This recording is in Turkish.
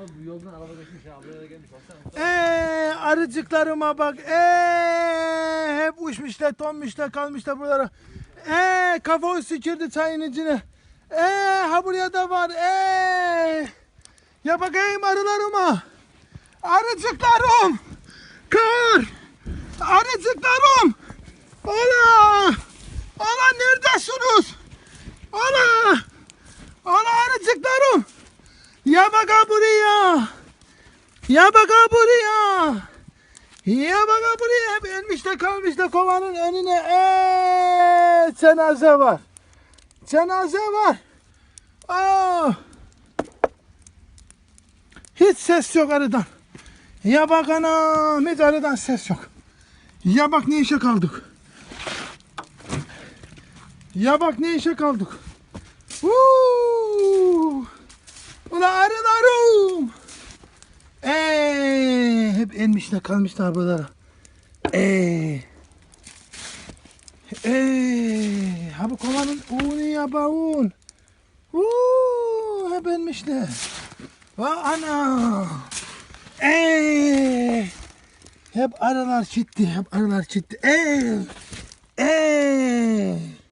Ama bu yoldan araba geçmiş ya. Buraya da gelmiş. Eee arıcıklarıma bak. Eee hep uçmuşlar, donmuşlar, kalmışlar buralara. Eee kafa sıçırdı çayın içine. Eee ha buraya da var. Eee ya bakayım arılarıma. Arıcıklarım. Kır. Arıcıklarım. Ola. Ola neredesiniz? Ola. Ola arıcıklarım. Ya baka buraya. Ya baka buraya. Ya baka buraya. Ölmüş de kalmış da kovanın önüne. Eee cenaze var. Cenaze var. Aa. Hiç ses yok arıdan. Ya bak anam hiç arıdan ses yok. Ya bak ne işe kaldık. Ya bak ne işe kaldık. Huu. Ulan arılarım. Eee hep inmişler kalmışlar buralara. Eee. Eee. Ha bu kovanın uğunu yapağın. Uuu hep inmişler. Va ana. Eee. Hep arılar gitti. Hep arılar gitti. Eee. Eee.